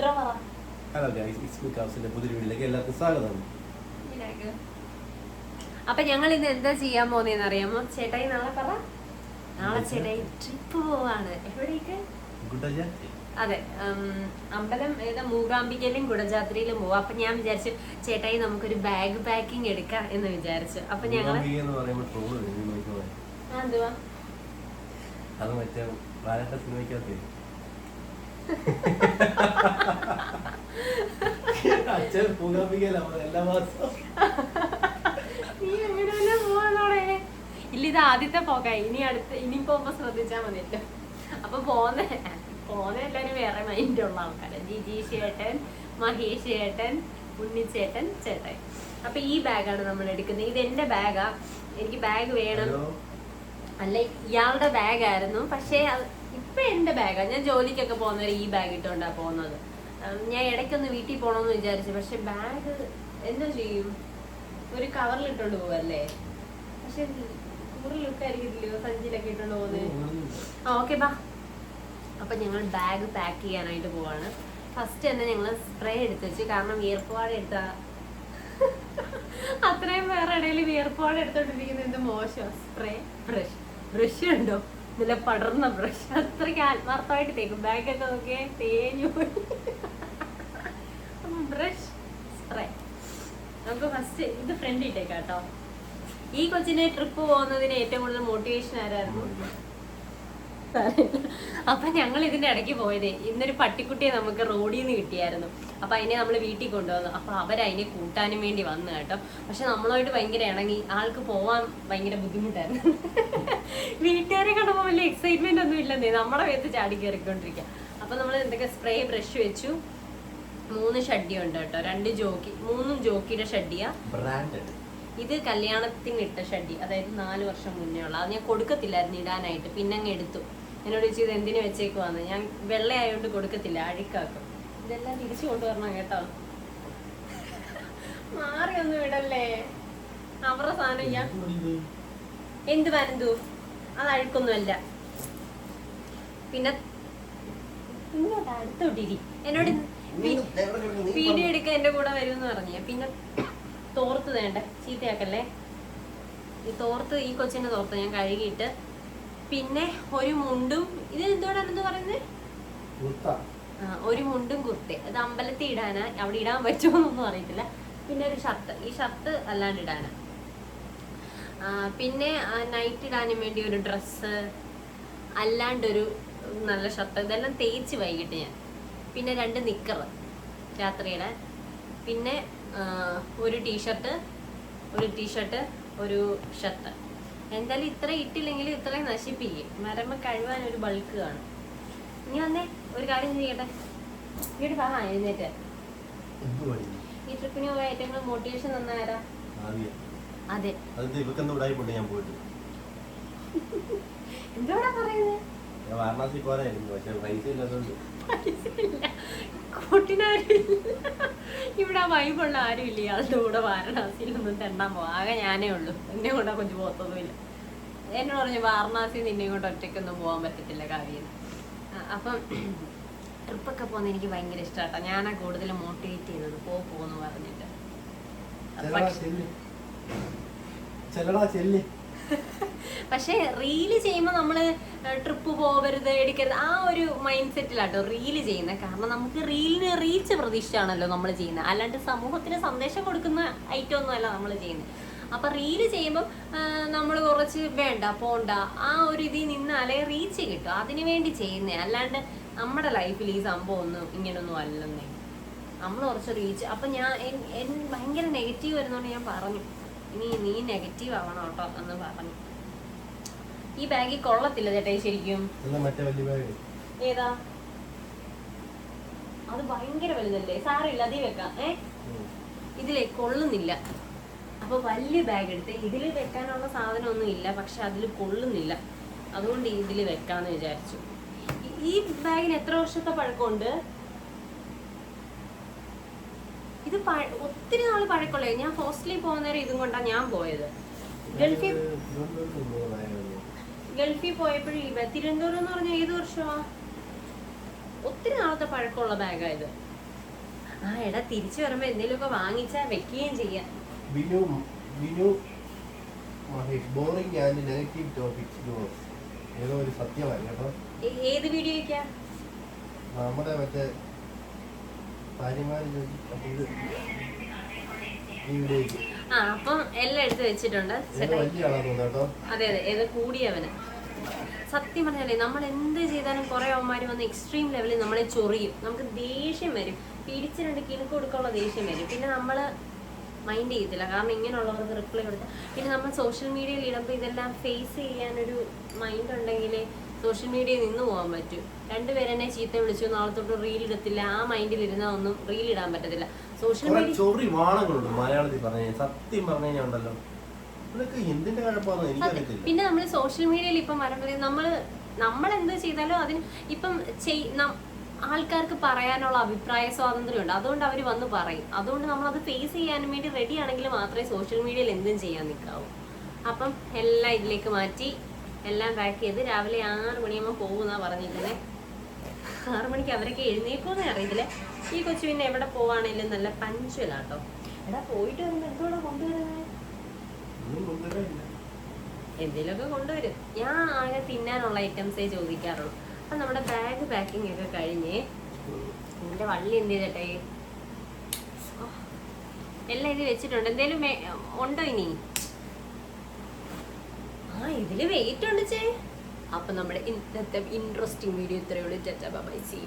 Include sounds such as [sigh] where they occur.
Hello guys ഇസ്മി കാസിന്റെ പുതിയ വീട്ടിലേക്ക് എല്ലാവർക്കും സ്വാഗതം. അപ്പൊ ഞങ്ങൾ ഇന്ന് എന്താ ചെയ്യാൻ പോകുന്നതെന്ന് അറിയാമോ ചേട്ടായി നാളെ പറ. നാളെ ചേട്ടായി ട്രിപ്പ് പോവാണ്. എവിടേക്ക്? അതെ അമ്പലം ഏതാ മൂകാംബികയിലും കുടജാത്രിയിലും പോവാം. അപ്പൊ ഞാൻ വിചാരിച്ചു ചേട്ടായി നമുക്കൊരു ബാഗ് പാക്കിംഗ് എടുക്കാം എന്ന് വിചാരിച്ചു. അപ്പൊ ഞങ്ങൾ അത് മറ്റേ സിനിമയ്ക്കകത്ത് [laughs] അച്ഛൻ എല്ലാ മാസവും. നീ പോവാണോടെ. ഇല്ല ഇത് ആദ്യത്തെ പോക ഇനി അടുത്ത ഇനി പോകുമ്പോ ശ്രദ്ധിച്ചാ മതിയല്ലോ അപ്പൊ പോന്നെ. പോന്ന എല്ലാരും വേറെ മൈൻഡ് ഉള്ള ആൾക്കാര്. ജിജി ചേട്ടൻ മഹേഷ് ചേട്ടൻ ഉണ്ണിച്ചേട്ടൻ ചേട്ടൻ അപ്പൊ ഈ ബാഗാണ് നമ്മൾ എടുക്കുന്നത്. ഇത് എന്റെ ബാഗാ. എനിക്ക് ബാഗ് വേണം. അല്ല ഇയാളുടെ ബാഗ് ആയിരുന്നു. പക്ഷേ ഇപ്പൊ എന്റെ ബാഗാ. ഞാൻ ജോലിക്കൊക്കെ പോകുന്നവരെ ഈ ബാഗ് ഇട്ടോണ്ടാ പോകുന്നത്. ഞാൻ ഇടയ്ക്കൊന്ന് വീട്ടിൽ പോകണമെന്ന് വിചാരിച്ചു. പക്ഷെ ബാഗ് എന്താ ചെയ്യും? ഒരു കവറിൽ ഇട്ടോണ്ട് പോവല്ലേ? പക്ഷെ കൂടുതൽ ലുക്കായിരിക്കത്തില്ലയോ സഞ്ചിയിലൊക്കെ ഇട്ടോണ്ട് പോകുന്നത് ആ ഓക്കെ ബാ. അപ്പൊ ഞങ്ങൾ ബാഗ് പാക്ക് ചെയ്യാനായിട്ട് പോവാണ്. ഫസ്റ്റ് തന്നെ ഞങ്ങൾ സ്പ്രേ എടുത്ത് വെച്ച് കാരണം വിയർപ്പാട് എടുത്ത. [laughs] അത്രയും വേറെ ഇടയിൽ വിയർപ്പാട് എടുത്തോണ്ടിരിക്കുന്നത് എന്ത് മോശം? സ്പ്രേ ബ്രഷ് ബ്രഷ് ഉണ്ടോ? നല്ല പടർന്ന ബ്രഷ് അത്രയ്ക്ക് ആത്മാർത്ഥമായിട്ട് തേക്കും. ബാഗൊക്കെ നോക്കിയേ തേഞ്ഞു ബ്രഷ് സ്പ്രേ നമുക്ക് ഫസ്റ്റ് ഇത് ഫ്രണ്ട് ഇട്ടേക്കാം കേട്ടോ ഈ കൊച്ചിനെ ട്രിപ്പ് പോകുന്നതിന് ഏറ്റവും കൂടുതൽ മോട്ടിവേഷൻ ആരായിരുന്നു? അപ്പൊ ഞങ്ങൾ ഇതിന്റെ ഇടയ്ക്ക് പോയതേ ഇന്നൊരു പട്ടിക്കുട്ടിയെ നമുക്ക് റോഡിൽ നിന്ന് കിട്ടിയായിരുന്നു. അപ്പൊ അതിനെ നമ്മൾ വീട്ടിൽ കൊണ്ടുവന്നു. അപ്പൊ അവരതിനെ കൂട്ടാനും വേണ്ടി വന്നു കേട്ടോ. പക്ഷെ നമ്മളായിട്ട് ഭയങ്കര ഇണങ്ങി. ആൾക്ക് പോവാൻ ഭയങ്കര ബുദ്ധിമുട്ടായിരുന്നു. വീട്ടുകാരെ കണ്ടപ്പോൾ വലിയ എക്സൈറ്റ്മെന്റ് ഒന്നും ഇല്ലെന്നേ. നമ്മുടെ വേത്ത് ചാടി കയറിക്കൊണ്ടിരിക്കുക അപ്പൊ നമ്മൾ എന്തൊക്കെ സ്പ്രേ ബ്രഷ് വെച്ചു. മൂന്ന് ഷഡ്ഡി ഉണ്ട് കേട്ടോ. രണ്ട് ജോക്കി മൂന്നും ജോക്കിയുടെ ഷഡ്ഡിയാ. ഇത് കല്യാണത്തിന് ഇട്ട ഷഡി അതായത് നാല് വർഷം മുന്നേ ഉള്ള. അത് ഞാൻ കൊടുക്കത്തില്ലായിരുന്നു ഇടാനായിട്ട്. പിന്നെ അങ്ങ് എടുത്തു. എന്നോട് ചോദിച്ചു ഇത് എന്തിനു വെച്ചേക്കുവാന്ന്? ഞാൻ വെള്ളയായോണ്ട് കൊടുക്കത്തില്ല. അഴുക്കാക്കും. ഇതെല്ലാം തിരിച്ചു കൊണ്ടുവരണം കേട്ടോ. മാറി ഒന്നും ഇടല്ലേ അവരുടെ സാധനം ഞാൻ എന്ത് വരന്തു അത് അഴുക്കൊന്നുമല്ല. പിന്നെ ഇങ്ങോട്ട് അടുത്തോട്ടിരി. എന്നോട് വീഡിയോ എടുക്കാൻ എന്റെ കൂടെ വരുമെന്ന് പറഞ്ഞു. പിന്നെ തോർത്ത് വേണ്ട? ചീത്തയാക്കല്ലേ? ഈ തോർത്ത് ഈ കൊച്ചിന്റെ തോർത്ത് ഞാൻ കഴുകിയിട്ട് പിന്നെ ഒരു മുണ്ടും ഇത് എന്തോടാണെന്ന് പറയുന്നത് ആ, ഒരു മുണ്ടും കുർത്തി. അത് അമ്പലത്തിൽ ഇടാനാ. അവിടെ ഇടാൻ പറ്റുമോന്നൊന്നും അറിയത്തില്ല. പിന്നെ ഒരു ഷർട്ട്. ഈ ഷർട്ട് അല്ലാണ്ട് ഇടാനാ. ആ, പിന്നെ നൈറ്റ് ഇടാനും വേണ്ടി ഒരു ഡ്രസ്സ് അല്ലാണ്ടൊരു നല്ല ഷർട്ട്. ഇതെല്ലാം തേച്ച് വൈകിട്ട് ഞാൻ. പിന്നെ രണ്ട് നിക്കർ രാത്രിയുടെ. പിന്നെ ഒരു ടീഷർട്ട് ഒരു ടീഷർട്ട് ഒരു ഷർട്ട്. എന്തായാലും ഇത്ര ഇട്ടില്ലെങ്കിൽ ഇത്രയും നശിപ്പിക്കും. മരമ കഴിവാൻ ഒരു ബൾക്ക് കാണും ഇനി വന്നേ ഒരു കാര്യം ചെയ്യട്ടെ. വീട് പറ എഴുന്നേറ്റ്. ഈ ട്രിപ്പിന് പോയ ഏറ്റവും കൂടുതൽ മോട്ടിവേഷൻ തന്നാരാ അതെ. അത് ഇവക്കെന്താ ഉടായിപ്പോട്ടെ ഞാൻ പോയിട്ട്. എന്തോടാ പറയുന്നത് വാരണാസി പോരായിരുന്നു പക്ഷെ പൈസ ഇല്ലാത്തതുകൊണ്ട് കൂട്ടിനാരും ഇവിടെ വൈബുള്ള ആരും ഇല്ല ഇയാളുടെ കൂടെ വാരണാസിയിലൊന്നും തെണ്ടാൻ പോവാ. ആകെ ഞാനേ ഉള്ളൂ. എന്നെ കൂടെ കൊഞ്ചു പോകത്തൊന്നുമില്ല. എന്നോട് പറഞ്ഞു വാരണാസിയിൽ നിന്നെ കൊണ്ട് ഒറ്റയ്ക്കൊന്നും പോകാൻ പറ്റത്തില്ല കാവ്യം അപ്പം ട്രിപ്പൊക്കെ പോകുന്ന എനിക്ക് ഭയങ്കര ഇഷ്ടമാട്ടോ ഞാനാ കൂടുതൽ മോട്ടിവേറ്റ് ചെയ്തത് പോ പോന്ന് പറഞ്ഞിട്ട്. ചെല്ലടാ ചെല്ല്. ചെല്ലടാ ചെല്ല്. [laughs] പക്ഷേ റീൽ ചെയ്യുമ്പോൾ നമ്മൾ ട്രിപ്പ് പോകരുത് എടുക്കരുത് ആ ഒരു മൈൻഡ് സെറ്റിലാട്ടോ റീൽ ചെയ്യുന്നത് കാരണം നമുക്ക് റീലിന് റീച്ച് പ്രതീക്ഷിച്ചാണല്ലോ നമ്മൾ ചെയ്യുന്നത് അല്ലാണ്ട് സമൂഹത്തിന് സന്ദേശം കൊടുക്കുന്ന ഐറ്റം ഒന്നും അല്ല നമ്മൾ ചെയ്യുന്നത് അപ്പൊ റീൽ ചെയ്യുമ്പോൾ നമ്മൾ കുറച്ച് വേണ്ട പോണ്ട ആ ഒരു ഇതിൽ നിന്നാലേ റീച്ച് കിട്ടും. അതിനു വേണ്ടി ചെയ്യുന്നേ. അല്ലാണ്ട് നമ്മുടെ ലൈഫിൽ ഈ സംഭവം ഒന്നും ഇങ്ങനൊന്നും അല്ലെന്നേ. നമ്മൾ കുറച്ച് റീച്ച് അപ്പൊ ഞാൻ ഭയങ്കര നെഗറ്റീവ് വരുന്നോണ്ട് ഞാൻ പറഞ്ഞു. ഇനി നീ നെഗറ്റീവ് ആവണം കേട്ടോ എന്ന് പറഞ്ഞു. ഈ ബാഗിൽ കൊള്ളത്തില്ല ചേട്ടാ ശരിക്കും. ഏതാ? അത് ഭയങ്കര വലുതല്ലേ? സാറില്ല അതീ വെക്കാം. ഏ? ഇതിലേ കൊള്ളുന്നില്ല. അപ്പൊ വലിയ ബാഗ് എടുത്ത് ഇതിൽ വെക്കാനുള്ള സാധനമൊന്നും ഇല്ല പക്ഷെ അതിൽ കൊള്ളുന്നില്ല. അതുകൊണ്ട് ഇതിൽ വെക്കാന്ന് വിചാരിച്ചു. ഈ- ഈ ബാഗിന് എത്ര വർഷത്തെ പഴക്കമുണ്ട്? ഇത് ഒത്തിരി നാൾ പഴക്കമുള്ള? ഞാൻ ഹോസ്റ്റലിൽ പോകുന്നേരം ഇതും കൊണ്ടാണ് ഞാൻ പോയത്. ഗൾഫിൽ ഗൾഫിൽ പോയപ്പോഴും ഇവ തിരുവനന്തപുരം എന്ന് പറഞ്ഞ ഏത് വർഷമാ? ഒത്തിരി നാളത്തെ പഴക്കമുള്ള ബാഗാ ഇത്. ആ എടാ തിരിച്ചു വരുമ്പോ എന്തെങ്കിലുമൊക്കെ വാങ്ങിച്ചാ വെക്കുകയും ചെയ്യാം. Binu Binu Mahesh boring and negative topics ഏതോ ഒരു സത്യമാണ് കേട്ടോ. ഏ- ഏത് വീഡിയോയ്ക്കാ നമ്മുടെ മറ്റേ ഭാര്യമാര് ആ അപ്പം എല്ലാം എടുത്ത് വെച്ചിട്ടുണ്ട്. അതെ അതെ ഏത് കൂടിയവന്. സത്യം പറഞ്ഞാലേ നമ്മൾ എന്ത് ചെയ്താലും കുറെ അവന്മാർ വന്ന് എക്സ്ട്രീം ലെവലിൽ നമ്മളെ ചൊറിയും. നമുക്ക് ദേഷ്യം വരും. പിടിച്ചിട്ടുണ്ട് കിണക്ക് കൊടുക്കാനുള്ള ദേഷ്യം വരും. പിന്നെ നമ്മൾ മൈൻഡ് ചെയ്യത്തില്ല. കാരണം ഇങ്ങനെയുള്ളവർക്ക് റിപ്ലൈ കൊടുത്ത്. പിന്നെ നമ്മൾ സോഷ്യൽ മീഡിയയിൽ ഇടുമ്പോൾ ഇതെല്ലാം ഫേസ് ചെയ്യാനൊരു മൈൻഡ് ഉണ്ടെങ്കിൽ സോഷ്യൽ മീഡിയയിൽ നിന്ന് പോകാൻ പറ്റും. രണ്ടുപേരെന്നെ ചീത്ത വിളിച്ചു നാളെ തൊട്ട് റീൽ ഇടത്തില്ല. ആ മൈൻഡിൽ ഇരുന്നാൽ ഒന്നും റീൽ ഇടാൻ പറ്റത്തില്ല. സോഷ്യൽ മീഡിയ ചൊറി വാണങ്ങളുണ്ട് മലയാളത്തിൽ പറഞ്ഞു സത്യം പറഞ്ഞു ഉണ്ടല്ലോ. പിന്നെ നമ്മൾ സോഷ്യൽ മീഡിയയിൽ ഇപ്പം വരുമ്പോൾ നമ്മൾ നമ്മൾ എന്ത് ചെയ്താലും അതിന് ഇപ്പം ചെയ്- ആൾക്കാർക്ക് പറയാനുള്ള അഭിപ്രായ സ്വാതന്ത്ര്യം ഉണ്ട് അതുകൊണ്ട് അവർ വന്ന് പറയും. അതുകൊണ്ട് നമ്മൾ അത് ഫേസ് ചെയ്യാൻ വേണ്ടി റെഡി ആണെങ്കിൽ മാത്രമേ സോഷ്യൽ മീഡിയയിൽ എന്തും ചെയ്യാൻ നിൽക്കാവൂ അപ്പം എല്ലാം ഇതിലേക്ക് മാറ്റി എല്ലാം പാക്ക് ചെയ്ത് രാവിലെ ആറ് മണിയാകുമ്പോൾ പോകുന്നാ പറഞ്ഞിരിക്കുന്നത് ആറ് മണിക്ക് അവരൊക്കെ എഴുന്നേക്കുമെന്ന് അറിയത്തില്ല? ഈ കൊച്ചു പിന്നെ എവിടെ പോവാണേലും നല്ല പഞ്ചുവലാട്ടോ എടാ പോയിട്ട് വരുമ്പോൾ എന്തോടെ കൊണ്ടുവരുന്നത്. എന്തെങ്കിലുമൊക്കെ കൊണ്ടുവരും. ഞാൻ ആകെ തിന്നാനുള്ള ഐറ്റംസേ ചോദിക്കാറുള്ളൂ. അപ്പൊ നമ്മുടെ ബാഗ് പാക്കിംഗ് ഒക്കെ കഴിഞ്ഞ് എന്റെ വള്ളി എന്ത് ചെയ്തട്ടെ? എല്ലാം ഇത് വെച്ചിട്ടുണ്ട്. എന്തേലും ഉണ്ടോ ഇനി? ഇതിൽ വെയിറ്റ് ഉണ്ട് ചേ. അപ്പൊ നമ്മുടെ ഇന്നത്തെ ഇൻട്രസ്റ്റിംഗ് വീഡിയോ ഇത്രയുള്ളൂ ബൈ സീ